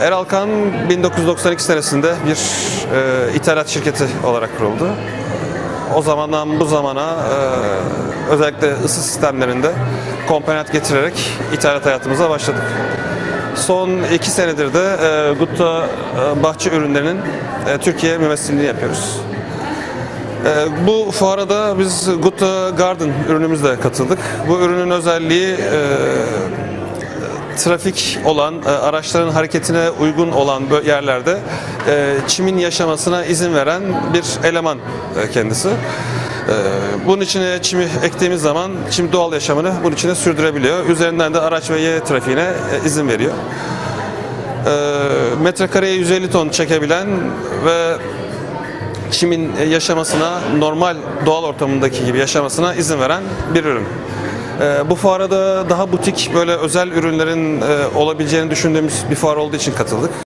Eralkan 1992 senesinde bir e, ithalat şirketi olarak kuruldu. O zamandan bu zamana e, özellikle ısı sistemlerinde komponent getirerek ithalat hayatımıza başladık. Son iki senedir de e, Gutta e, bahçe ürünlerinin e, Türkiye mümessilliğini yapıyoruz. E, bu fuara da biz Gutta Garden ürünümüzle katıldık. Bu ürünün özelliği e, trafik olan, e, araçların hareketine uygun olan yerlerde e, çimin yaşamasına izin veren bir eleman e, kendisi. Bunun içine çimi ektiğimiz zaman çim doğal yaşamını bunun içine sürdürebiliyor. Üzerinden de araç ve yaya trafiğine izin veriyor. Metrekareye 150 ton çekebilen ve çimin yaşamasına normal doğal ortamındaki gibi yaşamasına izin veren bir ürün. Ee, bu fuara da daha butik böyle özel ürünlerin e, olabileceğini düşündüğümüz bir fuar olduğu için katıldık.